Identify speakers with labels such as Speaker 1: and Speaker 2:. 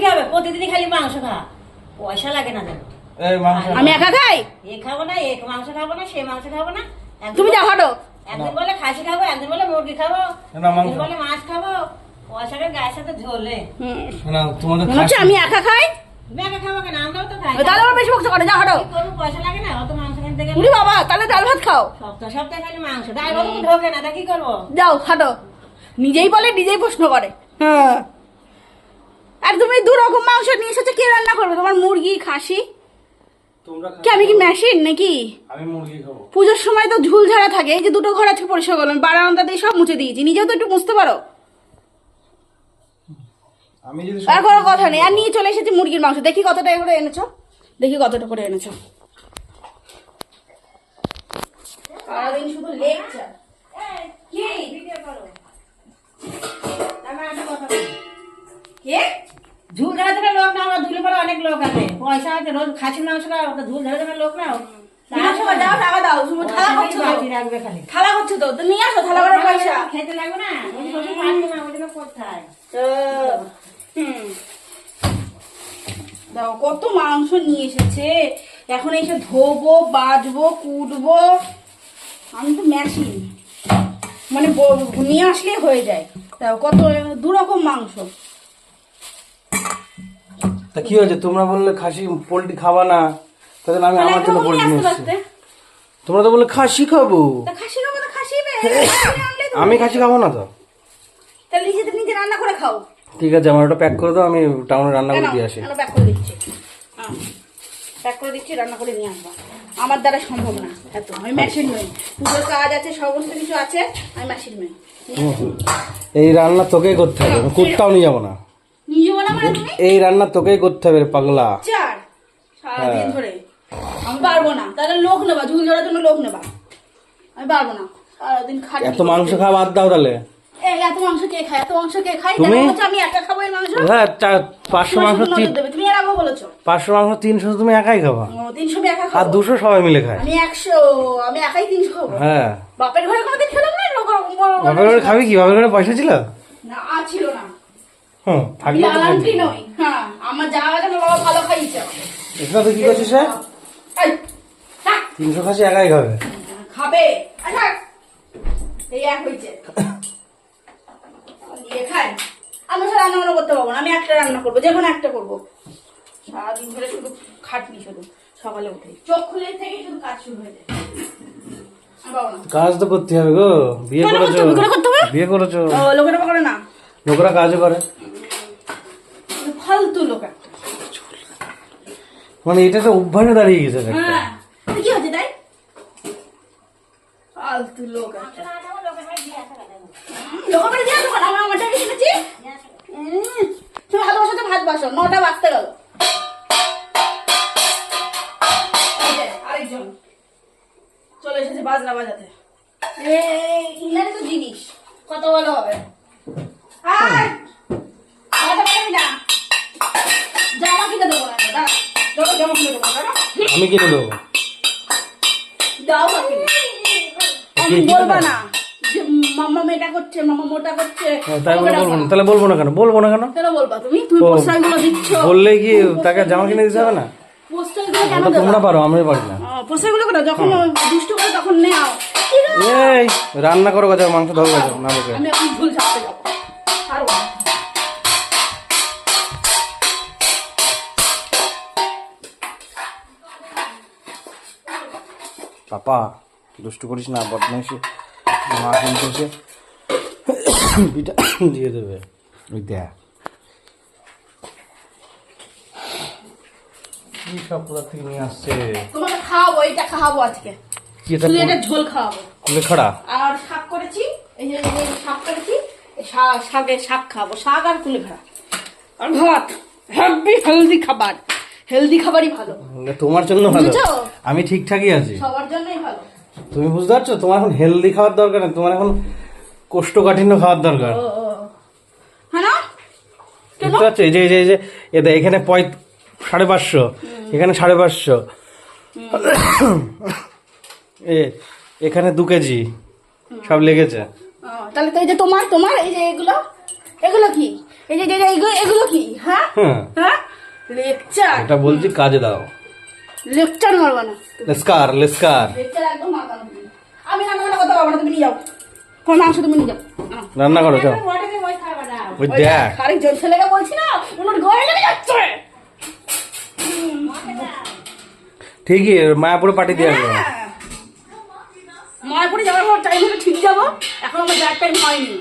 Speaker 1: কি হবে? প্রতিদিনই খালি মাংস খা। পয়সা লাগে না জানো
Speaker 2: আমি একা খাই?
Speaker 1: এ খাব না এ মাংস খাব না সে মাংস খাব না।
Speaker 2: তুমি যা হাঁটো।
Speaker 1: একদিন বলে খাসি খাব একদিন বলে মুরগি খাব।
Speaker 3: মাংস।
Speaker 1: একদিন বলে মাছ খাব। পয়সাটা গায়ের সাথে ঝোলে।
Speaker 2: আমি একা খাই?
Speaker 1: তুমি একা খাব কেন? আমরাও তো খাই।
Speaker 2: তাহলে বেশি বকতে করে যা হাঁটো।
Speaker 1: কি করব পয়সা লাগে না? অত মাংস কিনতে গেলে
Speaker 2: উনি বাবা তাহলে ডাল ভাত খাও।
Speaker 1: সপ্তাহে খালি মাংস। ডাল ঢোকে না কি করব?
Speaker 2: যাও হাঁটো নিজেই বলে নিজেই প্রশ্ন করে। হ্যাঁ। আর তুমি দু রকম মাংস নিয়ে এসেছ কে রান্না করবে? তোমার মুরগি খাসি? কি আমি কি মেশিন নাকি?
Speaker 3: আমি মুরগি খাব।
Speaker 2: পুজোর সময় তো ঝুল ঝাড়া থাকে এই যে দুটো ঘর আজকে পরিষ্কার করলাম বারান্দা দিয়ে সব মুছে দিয়েছি। নিজেও তো একটু মুছতে পারো?
Speaker 3: আমি যদি
Speaker 2: আর কোনো কথা নেই। আর নিয়ে চলে এসেছি মুরগির মাংস। দেখি কতটা করে এনেছো। দেখি কতটা করে এনেছো। সারাদিন শুধু লেকচার।
Speaker 1: না পরে অনেক লোক আছে পয়সা আছে রোজ খাসির মাংস খাও ঝুল ঝাড়া দেবে লোক
Speaker 2: থালা করছ তো। নিয়ে আসো থালা পয়সা।
Speaker 1: খেতে লাগবে না ওই জন্য।
Speaker 2: দাও কত মাংস নিয়ে এসেছে। এখন এসে ধোবো বাজবো কুটবো। আমি তো মেশিন মানে নিয়ে আসলে হয়ে যায়। কত দু রকম মাংস।
Speaker 3: তা কি হয়েছে? তোমরা বললে খাসি পোল্ট্রি খাবা না। তাহলে আমি আমার জন্য পোল্ট্রি এসেছি। তোমরা তো বললে খাসি খাব। আমি খাসি খাব না তো।
Speaker 2: নিজে রান্না করে খাও।
Speaker 3: ঠিক আছে আমার ওটা প্যাক করে দাও আমি টাউনে রান্না করে দিয়ে আসি।
Speaker 2: প্যাক করে দিচ্ছি? প্যাক করে দিচ্ছি রান্না করে নিয়ে আসবা। আমার দ্বারা সম্ভব না এত। আমি মেশিন নই। পুজোর কাজ আছে সমস্ত কিছু আছে আমি মেশিন নই।
Speaker 3: এই রান্না তোকেই করতে হবে আমি কুত্তাও নিয়ে যাব না।
Speaker 2: মানে
Speaker 3: এই রান্না তোকেই করতে হবে পাগলা।
Speaker 2: চার। সারাদিন
Speaker 3: হ্যাঁ।
Speaker 2: ধরে আমি পারব না। তাহলে লোক নেবা ঝুল ধরার জন্য লোক নেবা। আমি পারব না। সারাদিন খাটি
Speaker 3: এত মাংস খাওয়া বাদ দাও তাহলে।
Speaker 2: এত মাংস কে খায়? এত মাংস কে খায়?
Speaker 3: তুমি?
Speaker 2: আমি একা খাব এই মাংস?
Speaker 3: হ্যাঁ পাঁচশো মাংস
Speaker 2: তুমি এর আগেও বলেছ।
Speaker 3: পাঁচশো মাংস তিনশো তুমি একাই খাবা।
Speaker 2: তিনশো আমি একা
Speaker 3: আর দুশো সবাই মিলে খায়।
Speaker 2: আমি একশো আমি একাই তিনশো খাব?
Speaker 3: হ্যাঁ।
Speaker 2: বাপের ঘরে কোনোদিন খেলাম না
Speaker 3: বাপের ঘরে খাবি কি? বাপের ঘরে পয়সা ছিল?
Speaker 2: না ছিল না।
Speaker 3: হুম থাকলে তো
Speaker 2: লালান্টি নই হ্যাঁ আমার যা আছে বাবা ভালো খাইয়েছে
Speaker 3: এটা তো কি করছিস রে তিনশো খাসি একাই খাবে।
Speaker 2: খাবে। আয় এই এক হয়েছে দিয়ে খাই আমি রান্না করতে পারব না আমি একটা রান্না করব যে কোনো একটা করব। সারাদিন ধরে শুধু খাটনি শুধু সকালে উঠে। চোখ খুলে থেকে শুধু কাজ শুরু হয়ে যায়।
Speaker 3: কাজ তো করতে হবে গো। বিয়ে করেছ? বিয়ে করেছ?
Speaker 2: লোকেরা করে না?
Speaker 3: লোকরা কাজও করে।
Speaker 2: ফালতু লোক
Speaker 3: মানে এটা তো অভ্যাসে দাঁড়িয়ে গেছে
Speaker 2: হ্যাঁ কি হচ্ছে তাই? ফালতু লোক একটা দিয়ে আসো আমার আমারটা কি শুনেছি তুমি ভাত বসো নটা বাজতে গেল আরেকজন। চলে এসেছে বাজনা বাজাতে। এই ইনারে তো জিনিস কত ভালো হবে আয় মাথা পারবি না জামা কিনে দেবো না দাঁড়া দাঁড়া জামা কিনে দেবো দাঁড়া
Speaker 3: আমি কিনে দেবো।
Speaker 2: দাও না কিনে আমি
Speaker 3: কি- কি
Speaker 2: বলবা না মাম্মা মেটা করছে মাম্মা মোটা করছে।
Speaker 3: তাই বলব না। তাহলে বলব না কেন? বলব না কেন?
Speaker 2: কেন বলবা তুমি। তুমি পোস্টারগুলো দিচ্ছ।
Speaker 3: বললে কি তাকে জামা কিনে দিতে হবে না?
Speaker 2: পোস্টারগুলো কেন
Speaker 3: তোমরা পারো আমি পারি না।
Speaker 2: পোস্টারগুলো কেন? যখন দুষ্ট করে তখন নেও
Speaker 3: এই রান্না করো কথা মাংস ধরো কথা না বকে
Speaker 2: আমি এখন ঝুল ছাড়তে যাব। আর
Speaker 3: পাপা দুষ্টু করিস না বদমাইশি। মা কিন্তু এসে পিঠা দিয়ে দেবে। ওই দেখ। কি সব কোথা থেকে নিয়ে আসছে?
Speaker 2: তোমাকে খাওয়াবো এটা খাওয়াবো আজকে।
Speaker 3: কি এটা
Speaker 2: শুধু এটা ঝোল খাওয়াবো।
Speaker 3: কুলে খড়া
Speaker 2: আর শাক করেছি এই যে শাক করেছি এই শা- শাকের শাক খাব শাক আর কুলেখাড়া আর ভাত হেলদি হেলদি খাবার। হেলদি খাবারই ভালো।
Speaker 3: তোমার জন্য ভালো। আমি ঠিকঠাকই আছি।
Speaker 2: সবার জন্যই ভালো।
Speaker 3: তুমি বুঝতে পারছ? তোমার এখন হেলদি খাওয়ার দরকার না তোমার এখন কোষ্ঠকাঠিন্য খাওয়ার দরকার। বুঝতে পারছ? এই যে এই যে এই যে এটা এখানে পঁয় সাড়ে পাঁচশো। এখানে সাড়ে পাঁচশো। এ এখানে দু কেজি। সব লেগেছে।
Speaker 2: তাহলে তো এই যে তোমার তোমার এই যে এগুলো এগুলো কি? এই যে এগুলো এগুলো কি? হ্যাঁ?
Speaker 3: হ্যাঁ।
Speaker 2: হ্যাঁ? লেকচার?
Speaker 3: এটা বলছি কাজে দাও।
Speaker 2: লেকচার মারবা না।
Speaker 3: লেস্কার লেস্কার।
Speaker 2: লেকচার একদম মারবা না তুমি। আমি রান্না করতে পারব না তুমি নিয়ে যাও। তোমার মাংস তুমি নিয়ে যাও।
Speaker 3: রান্না করো যাও।
Speaker 2: ওই
Speaker 3: দেখ।
Speaker 2: আরেকজন ছেলেকে বলছি না ওনার গয়ে লেগে যাচ্ছে।
Speaker 3: ঠিকই মায়াপুরে পাঠিয়ে দিয়ে আসব।
Speaker 2: মায়াপুরে যাওয়ার পর টাইম হলে ঠিক যাব। এখন আমার ব্যাগ টাইম হয়নি।